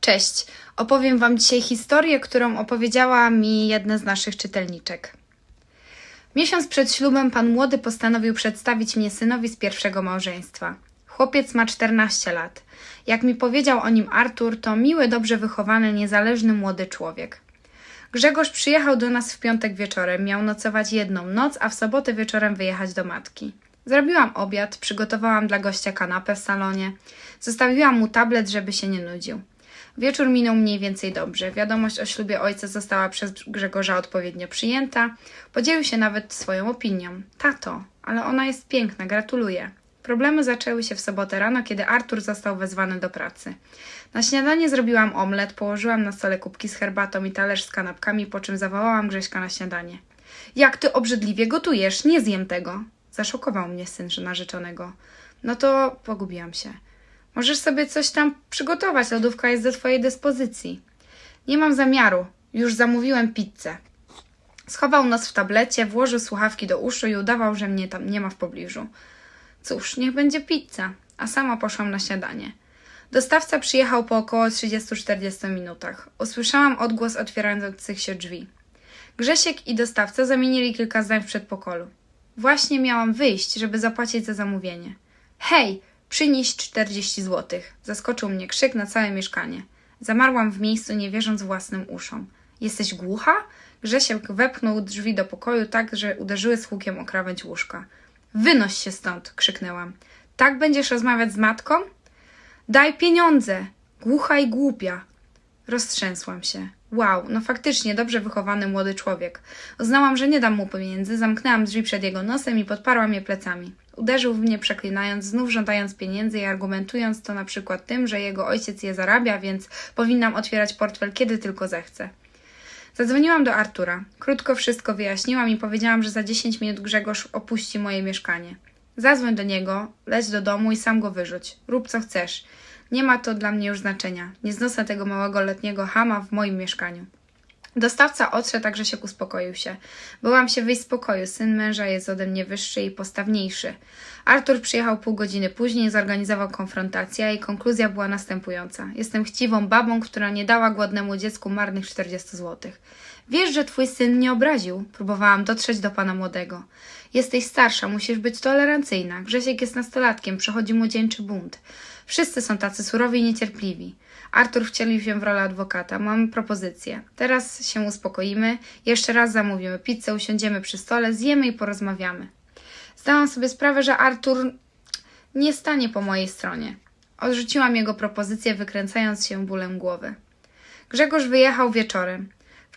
Cześć. Opowiem Wam dzisiaj historię, którą opowiedziała mi jedna z naszych czytelniczek. Miesiąc przed ślubem pan młody postanowił przedstawić mnie synowi z pierwszego małżeństwa. Chłopiec ma 14 lat. Jak mi powiedział o nim Artur, to miły, dobrze wychowany, niezależny młody człowiek. Grzegorz przyjechał do nas w piątek wieczorem, miał nocować jedną noc, a w sobotę wieczorem wyjechać do matki. Zrobiłam obiad, przygotowałam dla gościa kanapę w salonie, zostawiłam mu tablet, żeby się nie nudził. Wieczór minął mniej więcej dobrze. Wiadomość o ślubie ojca została przez Grzegorza odpowiednio przyjęta. Podzielił się nawet swoją opinią. Tato, ale ona jest piękna, gratuluję. Problemy zaczęły się w sobotę rano, kiedy Artur został wezwany do pracy. Na śniadanie zrobiłam omlet, położyłam na stole kubki z herbatą i talerz z kanapkami, po czym zawołałam Grześka na śniadanie. Jak ty obrzydliwie gotujesz, nie zjem tego. Zaszokował mnie syn narzeczonego. No to pogubiłam się. Możesz sobie coś tam przygotować, lodówka jest do twojej dyspozycji. Nie mam zamiaru, już zamówiłem pizzę. Schował nos w tablecie, włożył słuchawki do uszu i udawał, że mnie tam nie ma w pobliżu. Cóż, niech będzie pizza, a sama poszłam na śniadanie. Dostawca przyjechał po około 30-40 minutach. Usłyszałam odgłos otwierających się drzwi. Grzesiek i dostawca zamienili kilka zdań w przedpokoju. Właśnie miałam wyjść, żeby zapłacić za zamówienie. Hej, przynieś 40 złotych. Zaskoczył mnie krzyk na całe mieszkanie. Zamarłam w miejscu, nie wierząc własnym uszom. Jesteś głucha? Grzesiek wepchnął drzwi do pokoju tak, że uderzyły z hukiem o krawędź łóżka. Wynoś się stąd, krzyknęłam. Tak będziesz rozmawiać z matką? Daj pieniądze! Głucha i głupia. Roztrzęsłam się. Wow, no faktycznie dobrze wychowany młody człowiek. Uznałam, że nie dam mu pieniędzy, zamknęłam drzwi przed jego nosem i podparłam je plecami. Uderzył w mnie przeklinając, znów żądając pieniędzy i argumentując to na przykład tym, że jego ojciec je zarabia, więc powinnam otwierać portfel kiedy tylko zechcę. Zadzwoniłam do Artura. Krótko wszystko wyjaśniłam i powiedziałam, że za 10 minut Grzegorz opuści moje mieszkanie. Zadzwoń do niego, leć do domu i sam go wyrzuć. Rób co chcesz. Nie ma to dla mnie już znaczenia. Nie znoszę tego małego letniego hama w moim mieszkaniu. Dostawca odszedł, także się uspokoił się. Byłam się wyjść z pokoju. Syn męża jest ode mnie wyższy i postawniejszy. Artur przyjechał pół godziny później i zorganizował konfrontację, jej konkluzja była następująca. Jestem chciwą babą, która nie dała głodnemu dziecku marnych 40 złotych. Wiesz, że twój syn mnie obraził? Próbowałam dotrzeć do pana młodego. Jesteś starsza, musisz być tolerancyjna. Grzesiek jest nastolatkiem, przechodzi młodzieńczy bunt. Wszyscy są tacy surowi i niecierpliwi. Artur wcielił się w rolę adwokata. Mamy propozycję. Teraz się uspokoimy, jeszcze raz zamówimy pizzę, usiądziemy przy stole, zjemy i porozmawiamy. Zdałam sobie sprawę, że Artur nie stanie po mojej stronie. Odrzuciłam jego propozycję, wykręcając się bólem głowy. Grzegorz wyjechał wieczorem.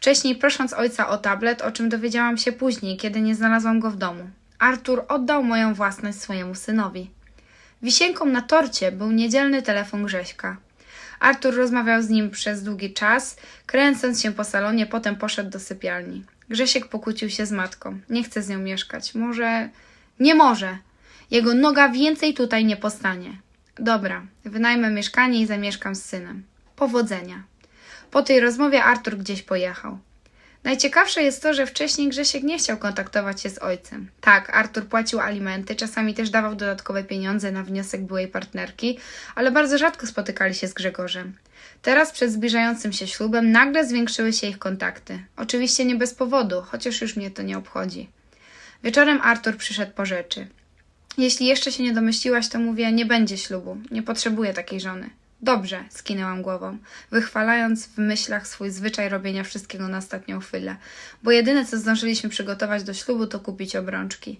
Wcześniej prosząc ojca o tablet, o czym dowiedziałam się później, kiedy nie znalazłam go w domu. Artur oddał moją własność swojemu synowi. Wisienką na torcie był niedzielny telefon Grześka. Artur rozmawiał z nim przez długi czas, kręcąc się po salonie, potem poszedł do sypialni. Grzesiek pokłócił się z matką. Nie chce z nią mieszkać. Może. Nie może. Jego noga więcej tutaj nie postanie. Dobra, wynajmę mieszkanie i zamieszkam z synem. Powodzenia. Po tej rozmowie Artur gdzieś pojechał. Najciekawsze jest to, że wcześniej Grzesiek nie chciał kontaktować się z ojcem. Tak, Artur płacił alimenty, czasami też dawał dodatkowe pieniądze na wniosek byłej partnerki, ale bardzo rzadko spotykali się z Grzegorzem. Teraz przed zbliżającym się ślubem nagle zwiększyły się ich kontakty. Oczywiście nie bez powodu, chociaż już mnie to nie obchodzi. Wieczorem Artur przyszedł po rzeczy. Jeśli jeszcze się nie domyśliłaś, to mówię, nie będzie ślubu. Nie potrzebuję takiej żony. Dobrze, skinęłam głową, wychwalając w myślach swój zwyczaj robienia wszystkiego na ostatnią chwilę, bo jedyne co zdążyliśmy przygotować do ślubu to kupić obrączki.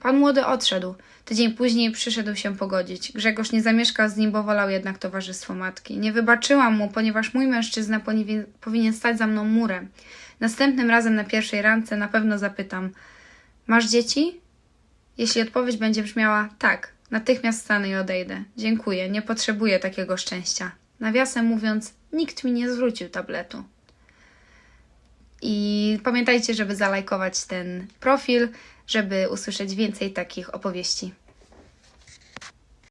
Pan młody odszedł. Tydzień później przyszedł się pogodzić. Grzegorz nie zamieszkał z nim, bo wolał jednak towarzystwo matki. Nie wybaczyłam mu, ponieważ mój mężczyzna powinien stać za mną murem. Następnym razem na pierwszej randce na pewno zapytam: Masz dzieci? Jeśli odpowiedź będzie brzmiała tak, Natychmiast stanę i odejdę. Dziękuję, nie potrzebuję takiego szczęścia. Nawiasem mówiąc, nikt mi nie zwrócił tabletu. I pamiętajcie, żeby zalajkować ten profil, żeby usłyszeć więcej takich opowieści.